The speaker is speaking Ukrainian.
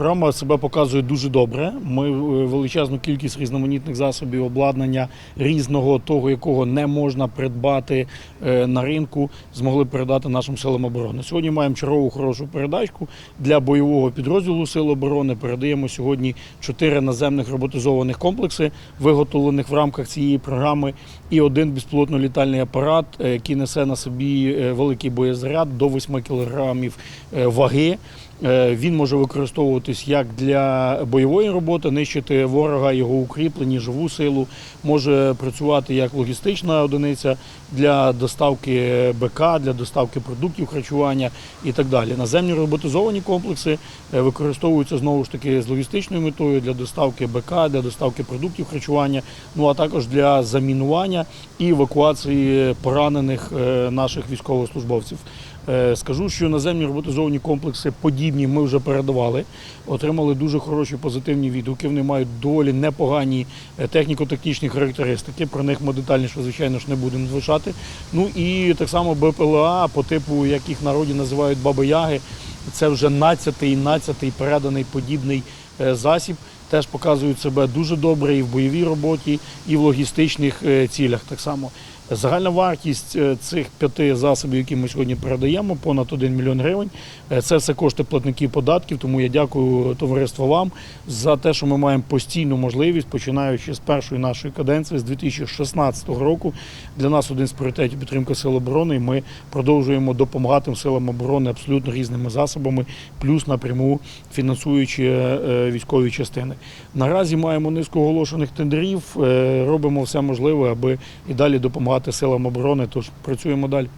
Програма себе показує дуже добре. Ми е, величезну кількість різноманітних засобів обладнання різного того, якого не можна придбати е, на ринку, змогли передати нашим силам оборони. Сьогодні маємо чергову хорошу передачку для бойового підрозділу Сил оборони. Передаємо сьогодні чотири наземних роботизованих комплекси, виготовлених в рамках цієї програми, і один безпілотно-літальний апарат, е, який несе на собі великий боєзаряд до 8 кілограмів ваги. Е, Він може використовуватись як для бойової роботи, нищити ворога, його укріплені, живу силу, може працювати як логістична одиниця для доставки БК, для доставки продуктів харчування і так далі. Наземні роботизовані комплекси е, використовуються знову ж таки з логістичною метою для доставки БК, для доставки продуктів харчування, ну а також для замінування і евакуації поранених е, наших військовослужбовців. Е, Скажу, що наземні роботизовані комплекси подібні ми вже передавали, отримали дуже хороші позитивні відгуки. Вони мають доволі непогані е, техніко-технічні характеристики. Про них ми детальніше, звичайно ж, не будемо звишати. Ну і так само БПЛА по типу, як їх народі називають баби-яги. Це вже 12-й, 12-й переданий подібний е, засіб. Теж показують себе дуже добре і в бойовій роботі, і в логістичних цілях так само. Загальна вартість е, цих п'яти засобів, які ми сьогодні передаємо, понад 1 мільйон гривень. Е, Це все кошти платників податків. Тому я дякую товариство вам за те, що ми маємо постійну можливість, починаючи з першої нашої каденції, з 2016 року. Для нас один з пріоритетів підтримка сил оборони. і Ми продовжуємо допомагати силам оборони абсолютно різними засобами, плюс напряму фінансуючи е, військові частини. Наразі маємо низку оголошених тендерів, робимо все можливе, аби і далі допомагати силам оборони. Тож працюємо далі.